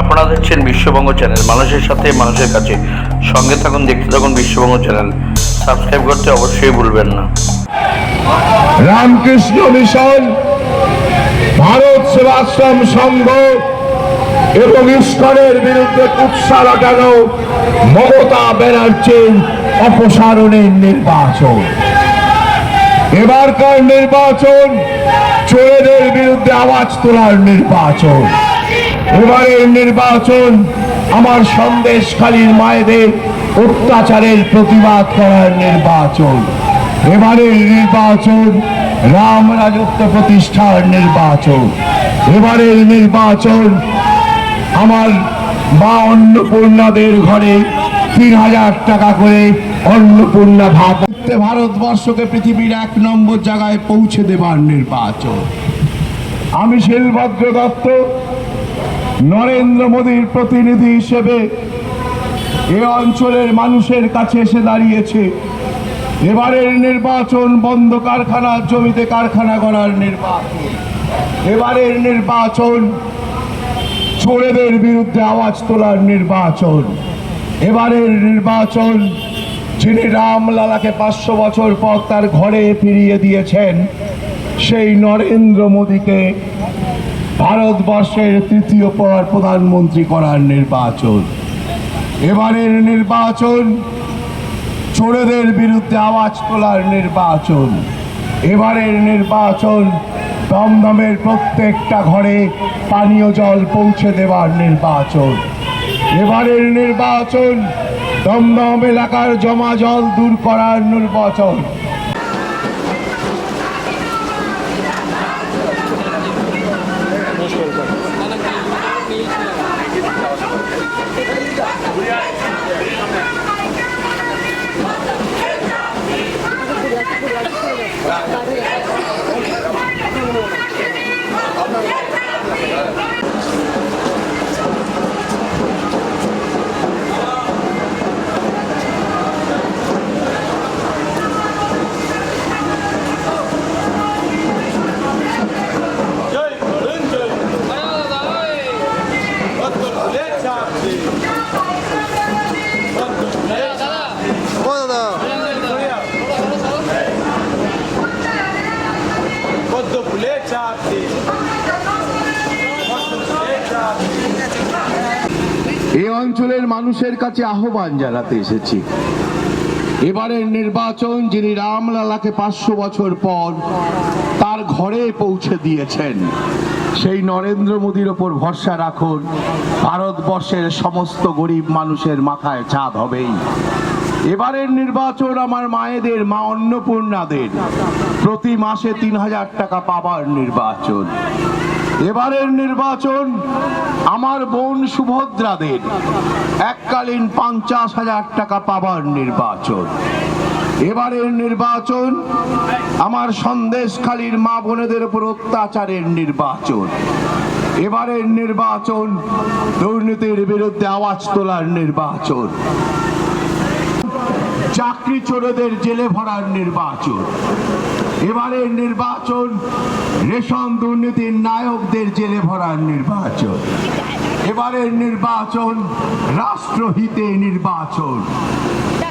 আপনারা দেখছেন বিশ্ববঙ্গ চ্যানেল। মানুষের সাথে মানুষের কাছে। সঙ্গে থাকুন, দেখতে থাকুন বিশ্ববঙ্গ চ্যানেল। সাবস্ক্রাইব করতে অবশ্যই ভুলবেন না। রামকৃষ্ণ মিশন, ভারত সেবাশ্রম সংঘ এবং ইস্কনের বিরুদ্ধে কুৎসা লাগানো মমতা ব্যানার্জির অপসারণের নির্বাচন। এবারকার নির্বাচন, চোরেদের বিরুদ্ধে আওয়াজ তোলার নির্বাচন। এবারের নির্বাচন আমার সন্দেশখালীর মায়েদের অত্যাচারের প্রতিবাদ করার নির্বাচন। এবারের নির্বাচন রাম রাজত্ব প্রতিষ্ঠার নির্বাচন। এবারের নির্বাচন আমার মা অন্নপূর্ণাদের ঘরে তিন হাজার টাকা করে অন্নপূর্ণা ভাত ভারতবর্ষকে পৃথিবীর এক নম্বর জায়গায় পৌঁছে দেবার নির্বাচন। আমি শিলভদ্র দত্ত নরেন্দ্র মোদীর প্রতিনিধি হিসেবে এ অঞ্চলের মানুষের কাছে এসে দাঁড়িয়েছে। এবারের নির্বাচন বন্ধ কারখানার জমিতে কারখানা করার নির্বাচন। এবারের নির্বাচন ছোড়েদের বিরুদ্ধে আওয়াজ তোলার নির্বাচন। এবারের নির্বাচন, যিনি রামলালাকে পাঁচশো বছর পর তার ঘরে ফিরিয়ে দিয়েছেন, সেই নরেন্দ্র মোদীকে ভারতবর্ষের তৃতীয় পর প্রধানমন্ত্রী করার নির্বাচন। এবারের নির্বাচন, চোরেদের বিরুদ্ধে আওয়াজ তোলার নির্বাচন। এবারের নির্বাচন, দমদমের প্রত্যেকটা ঘরে পানীয় জল পৌঁছে দেওয়ার নির্বাচন। এবারের নির্বাচন, দমদম এলাকার জমা জল দূর করার নির্বাচন। এই এ অঞ্চলের মানুষের কাছে আহ্বান জানাতে এসেছি। এবারের নির্বাচন যিনি রামলালাকে পাঁচশো বছর পর তার ঘরে পৌঁছে দিয়েছেন। সেই নরেন্দ্র মোদীর ওপর ভরসা রাখুন, ভারতবর্ষের সমস্ত গরিব মানুষের মাথায় চাঁদ হবেই। এবারের নির্বাচন আমার মায়েদের, মা অন্নপূর্ণাদের। প্রতি মাসে তিন হাজার টাকা পাবার নির্বাচন। এবারের নির্বাচন আমার বোন সুভদ্রাদের। এককালীন পঞ্চাশ হাজার টাকা পাবার নির্বাচন। এবারের নির্বাচন আমার সন্দেশখালীর মা বোনেদের উপর অত্যাচারের নির্বাচন। এবারের নির্বাচন দুর্নীতির বিরুদ্ধে আওয়াজ তোলার নির্বাচন। চাকরি চোরেদের জেলে ভরার নির্বাচন। এবারের নির্বাচন রেশন দুর্নীতির নায়কদের জেলে ভরার নির্বাচন। এবারের নির্বাচন রাষ্ট্রহিতে নির্বাচন।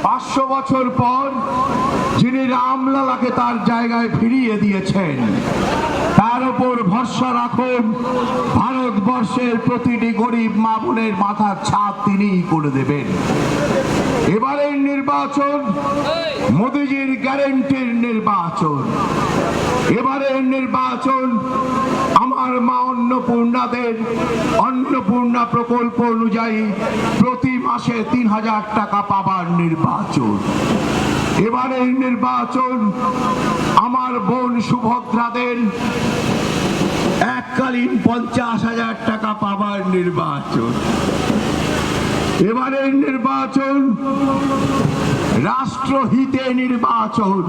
পাঁচশো বছর পর যিনি রামলালাকে তার জায়গায় ফিরিয়ে দিয়েছেন, তার উপর ভরসা রাখুন, ভারতবর্ষের প্রতিটি গরিব মা বোনের মাথার ছাপ তিনিই করে দেবেন। এবারের নির্বাচন মোদিজির গ্যারেন্টির নির্বাচন। এবারের নির্বাচন আমার মা অন্নপূর্ণাদের অন্নপূর্ণা প্রকল্প অনুযায়ী প্রতি মাসে তিন হাজার টাকা পাবার নির্বাচন। এবারের নির্বাচন আমার বোন সুভদ্রাদের এককালীন পঞ্চাশ হাজার টাকা পাবার নির্বাচন। এবারের নির্বাচন রাষ্ট্রহিতে নির্বাচন।